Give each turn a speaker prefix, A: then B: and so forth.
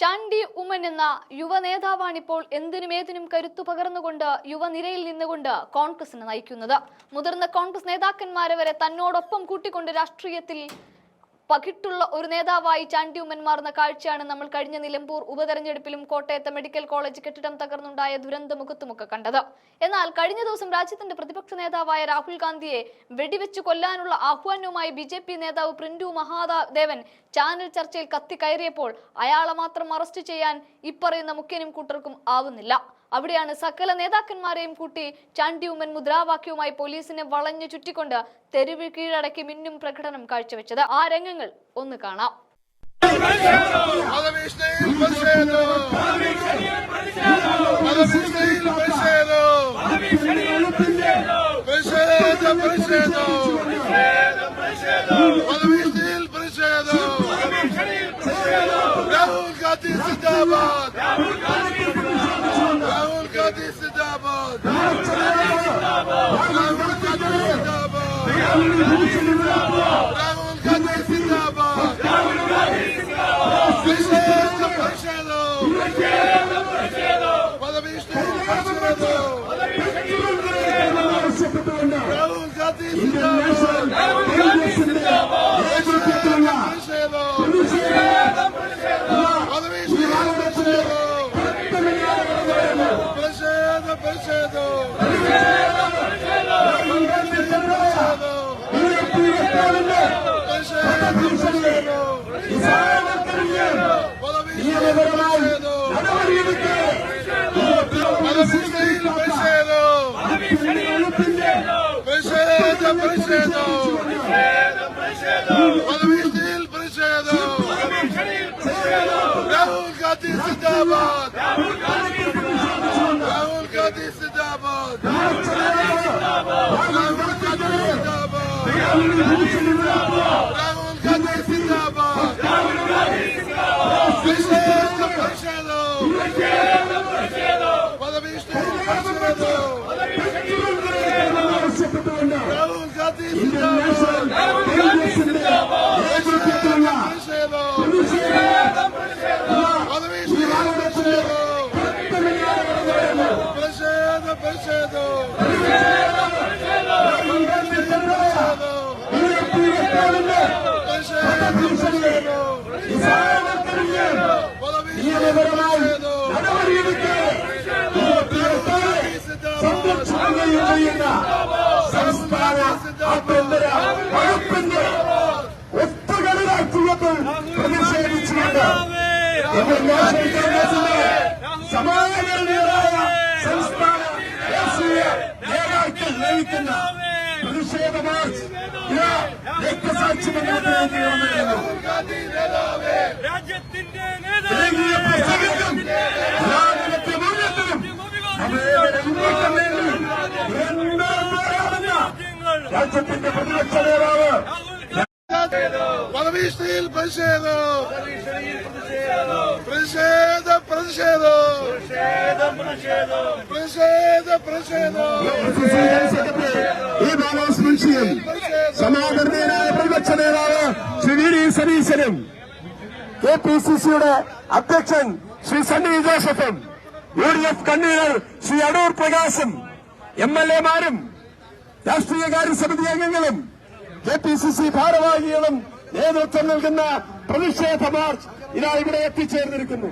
A: ചാണ്ടി ഉമ്മൻ എന്ന യുവ നേതാവാണിപ്പോൾ എന്തിനും ഏതിനും കരുത്തു പകർന്നുകൊണ്ട് യുവനിരയിൽ നിന്നുകൊണ്ട് കോൺഗ്രസിനെ നയിക്കുന്നത്. മുതിർന്ന കോൺഗ്രസ് നേതാക്കന്മാരെ വരെ തന്നോടൊപ്പം കൂട്ടിക്കൊണ്ട് രാഷ്ട്രീയത്തിൽ പകിട്ടുള്ള ഒരു നേതാവായി ചാണ്ടി ഉമ്മൻ മാറുന്ന കാഴ്ചയാണ് നമ്മൾ കഴിഞ്ഞ നിലമ്പൂർ ഉപതെരഞ്ഞെടുപ്പിലും കോട്ടയത്തെ മെഡിക്കൽ കോളേജ് കെട്ടിടം തകർന്നുണ്ടായ ദുരന്തമുഖത്തുമൊക്കെ കണ്ടത്. എന്നാൽ കഴിഞ്ഞ ദിവസം രാജ്യത്തിന്റെ പ്രതിപക്ഷ നേതാവായ രാഹുൽ ഗാന്ധിയെ വെടിവെച്ച് കൊല്ലാനുള്ള ആഹ്വാനവുമായി ബി ജെ പി നേതാവ് പ്രിന്റു മഹാദേവൻ ചാനൽ ചർച്ചയിൽ കത്തി കയറിയപ്പോൾ അയാളെ മാത്രം അറസ്റ്റ് ചെയ്യാൻ ഇപ്പറയുന്ന മുഖ്യനും കൂട്ടർക്കും ആവുന്നില്ല. അവിടെയാണ് സകല നേതാക്കന്മാരെയും കൂട്ടി ചാണ്ടി ഉമ്മൻ മുദ്രാവാക്യവുമായി പോലീസിനെ വളഞ്ഞു ചുറ്റിക്കൊണ്ട് തെരുവ് കീഴടക്കി മിന്നും പ്രകടനം കാഴ്ചവെച്ചത്. ആ രംഗങ്ങൾ ഒന്ന് കാണാം.
B: പ്രതിഷേധം മതഭീഷണിയിൽ പ്രതിഷേധം പ്രതിഷേധം പ്രതിഷേധം മതഭീഷണിയിൽ പ്രതിഷേധം രാഹുൽ ഗാന്ധി സിന്ദാബാദ് രാഹുൽ ഗാന്ധി സിന്ദാബാദ് രാഹുൽ ഗാന്ധി സിന്ദാബാദ് രാഹുൽ ഗാന്ധി സിന്ദാബാദ് പ്രതിഷേധം രാഹുൽ ഗാന്ധി സിന്ദാബാദ് പ്രതിഷേധം പ്രതിഷേധം പ്രതിഷേധം പ്രതിഷേധം പ്രതിഷേധം രാഹുൽ ഗാന്ധി സിന്ദാബാദ് രാഹുൽ ഗാന്ധി സിന്ദാബാദ് രാഹുൽ ഗാന്ധി സിന്ദാബാദ് പ്രതിഷേധം പ്രതിഷേധം മതഭീഷണിയിൽ പ്രതിഷേധം പ്രതിഷേധം മതഭീഷണിയിൽ പ്രതിഷേധം പ്രതിഷേധം പ്രതിഷേധം
C: സംസ്ഥാന ആഭ്യന്തര വകുപ്പിന്റെ ഒത്തുകളി രാഷ്ട്രീയത്തിൽ പ്രതിഷേധിച്ചുകൊണ്ട് സമാനതരായ സംസ്ഥാന ദേശീയ നേതാക്കൾ നയിക്കുന്ന പ്രതിഷേധ മാർച്ച് രക്തസാക്ഷി
D: രാജ്യത്തിന്റെ
C: മൂല്യത്തിനും രാജ്യത്തിന്റെ പ്രതിപക്ഷ നേതാവ്
B: മതഭീഷണിയിൽ പ്രതിഷേധം. പ്രതിഷേധ പ്രതിഷേധം.
C: ഈ ബാലാസ് മുൻഷിയും സമാദരണീയനായ പ്രതിപക്ഷ നേതാവ് ശ്രീ വി ഡി സതീശനും കെ പി സി സിയുടെ അധ്യക്ഷൻ ശ്രീ സണ്ണി ജോസഫും U D F convener Shri Adoor പ്രകാശും M L എമാരും രാഷ്ട്രീയകാര്യ സമിതി അംഗങ്ങളും കെ പി സി സി ഭാരവാഹികളും നേതൃത്വം നൽകുന്ന പ്രതിഷേധ മാർച്ച് ഇതാ ഇവിടെ എത്തിച്ചേർന്നിരിക്കുന്നു.